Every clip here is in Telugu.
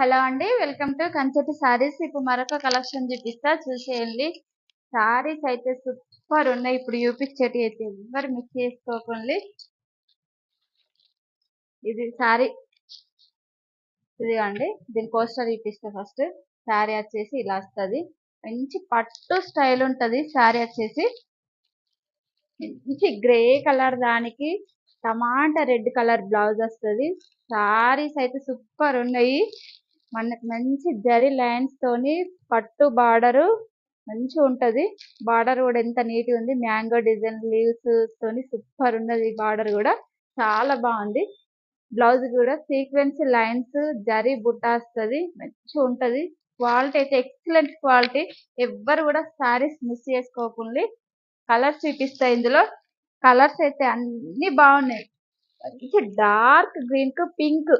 హలో అండి వెల్కమ్ టు కంచెటి సారీస్. ఇప్పుడు మరొక కలెక్షన్ చూపిస్తా. చూసేయండి సారీస్ అయితే సూపర్ ఉన్నాయి. ఇప్పుడు చూపించేటి అయితే ఎవరు మిస్ చేసుకోకండి. ఇది సారీ. ఇది అండి దీని పోస్టర్ చూపిస్తా ఫస్ట్. సారీ వచ్చేసి ఇలా వస్తుంది. మంచి పట్టు స్టైల్ ఉంటుంది. సారీ వచ్చేసి మంచి గ్రే కలర్ దానికి. టమాటా రెడ్ కలర్ బ్లౌజ్ వస్తుంది. సారీస్ అయితే సూపర్ ఉన్నాయి. మనకి మంచి జరి లైన్స్ తోని పట్టు బార్డర్ మంచిగా ఉంటది. బార్డర్ కూడా ఎంత నీట్ ఉంది. మ్యాంగో డిజైన్ లీవ్స్ తోని సూపర్ ఉన్నది బార్డర్ కూడా. చాలా బాగుంది. బ్లౌజ్ కూడా సీక్వెన్స్ లైన్స్ జరీ బుట్ట వస్తుంది మంచిగా ఉంటది. క్వాలిటీ అయితే ఎక్సలెంట్ క్వాలిటీ. ఎవ్వరు కూడా సారీస్ మిస్ చేసుకోకుండా కలర్స్ చూపిస్తాయి ఇందులో. కలర్స్ అయితే అన్ని బాగున్నాయి. మంచి dark గ్రీన్కు pink.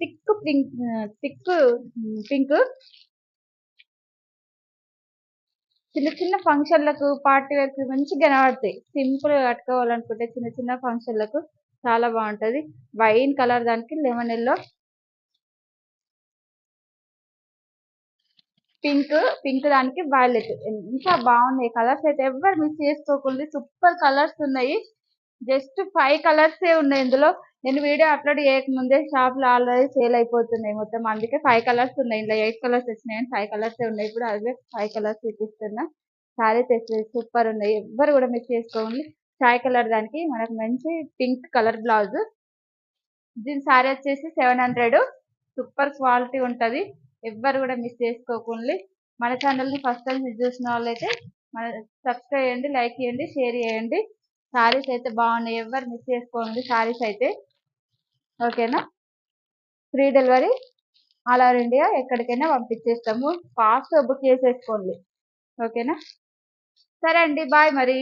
Thick pink thick pink చిన్న చిన్న ఫంక్షన్లకు పార్టీ వేర్కి మంచిగా కనబడతాయి. సింపుల్ కట్టుకోవాలనుకుంటే చిన్న చిన్న ఫంక్షన్లకు చాలా బాగుంటది. వైన్ కలర్ దానికి లెమన్ ఎల్లో. పింక్ పింక్ దానికి వైలెట్. ఎంత బాగున్నాయి కలర్స్ అయితే ఎవరు మిస్ చేసుకోకుండా సూపర్ కలర్స్ ఉన్నాయి. జస్ట్ ఫైవ్ కలర్స్ ఉన్నాయి ఇందులో. నేను వీడియో అప్లోడ్ చేయకముందే షాప్లో ఆల్రెడీ సేల్ అయిపోతున్నాయి మొత్తం. అందుకే ఫైవ్ కలర్స్ ఉన్నాయి. ఇందులో ఎయిట్ కలర్స్ వచ్చినాయి ఫైవ్ కలర్స్ ఉన్నాయి ఇప్పుడు అవే ఫైవ్ కలర్స్ చూపిస్తున్నా. సారీస్ తెచ్చి సూపర్ ఉన్నాయి. ఎవ్వరు కూడా మిస్ చేసుకోండి చాయ్ కలర్ దానికి మనకు మంచి పింక్ కలర్ బ్లౌజ్. దీని సారీ వచ్చేసి సెవెన్ హండ్రెడ్. సూపర్ క్వాలిటీ ఉంటుంది. ఎవ్వరు కూడా మిస్ చేసుకోకుండా. మన ఛానల్ని ఫస్ట్ టైం చూసిన వాళ్ళైతే మన సబ్స్క్రైబ్ చేయండి లైక్ చేయండి షేర్ చేయండి. సారీస్ అయితే బాగున్నాయి. ఎవరు మిస్ చేసుకోండి సారీస్ అయితే. ఓకేనా? Free delivery all over India ఎక్కడికైనా పంపించేస్తాము. ఫాస్ట్గా బుక్ చేసేసుకోండి. ఓకేనా? సరే అండి బాయ్ మరి.